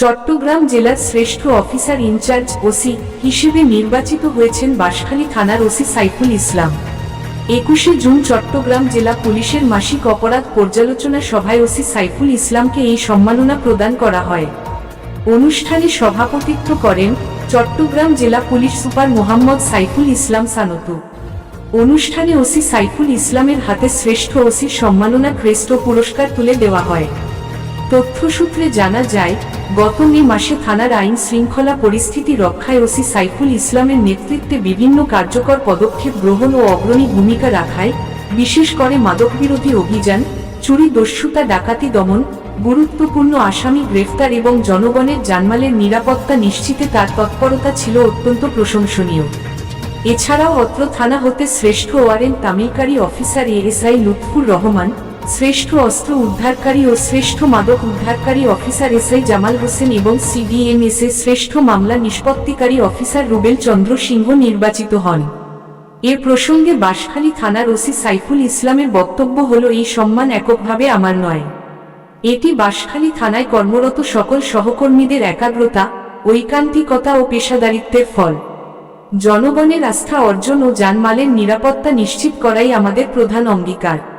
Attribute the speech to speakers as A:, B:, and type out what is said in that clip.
A: চট্টগ্রাম জেলার শ্রেষ্ঠ officer in charge OC হিসেবে নির্বাচিত হয়েছেন বাঁশখালী থানার ওসি সাইফুল ইসলাম। একুশে জুন চট্টগ্রাম জেলা পুলিশের মাসিক অপরাধ পর্যালোচনা সভায় ওসি সাইফুল ইসলামকে এই সম্মাননা প্রদান করা হয়। অনুষ্ঠানে সভাপতিত্ব করেন চট্টগ্রাম জেলা পুলিশ সুপার মোহাম্মদ সাইফুল ইসলাম সানতু। অনুষ্ঠানে ওসি সাইফুল ইসলামের হাতে শ্রেষ্ঠ ওসির সম্মাননা ক্রেস্ট পুরস্কার তুলে দেওয়া হয়। তথ্যসূত্রে জানা যায় গত মে মাসে থানার আইন শৃঙ্খলা পরিস্থিতি রক্ষায় ওসি সাইফুল ইসলামের নেতৃত্বে বিভিন্ন কার্যকর পদক্ষেপ গ্রহণ ও অগ্রণী ভূমিকা রাখায়, বিশেষ করে মাদকবিরোধী অভিযান, চুরি, দস্যুতা, ডাকাতি দমন, গুরুত্বপূর্ণ আসামি গ্রেফতার এবং জনগণের জানমালের নিরাপত্তা নিশ্চিতে তার তৎপরতা ছিল অত্যন্ত প্রশংসনীয়। এছাড়াও অত্র থানা হতে শ্রেষ্ঠ ওয়ারেন্ট তামিলকারী অফিসার এএসআই লুৎফুর রহমান শ্রেষ্ঠ অস্ত্র উদ্ধারকারী ও শ্রেষ্ঠ মাদক উদ্ধারকারী অফিসার এসআই জামাল হোসেন এবং সিডিএমএস এর শ্রেষ্ঠ মামলা নিষ্পত্তিকারী অফিসার রুবেল চন্দ্র সিংহ নির্বাচিত হন। এ প্রসঙ্গে বাঁশখালী থানার ওসি সাইফুল ইসলামের বক্তব্য হল, এই সম্মান এককভাবে আমার নয়। এটি বাঁশখালী থানায় কর্মরত সকল সহকর্মীদের একাগ্রতা, ঐকান্তিকতা ও পেশাদারিত্বের ফল। জনগণের আস্থা অর্জন ও জানমালের নিরাপত্তা নিশ্চিত করাই আমাদের প্রধান অঙ্গীকার।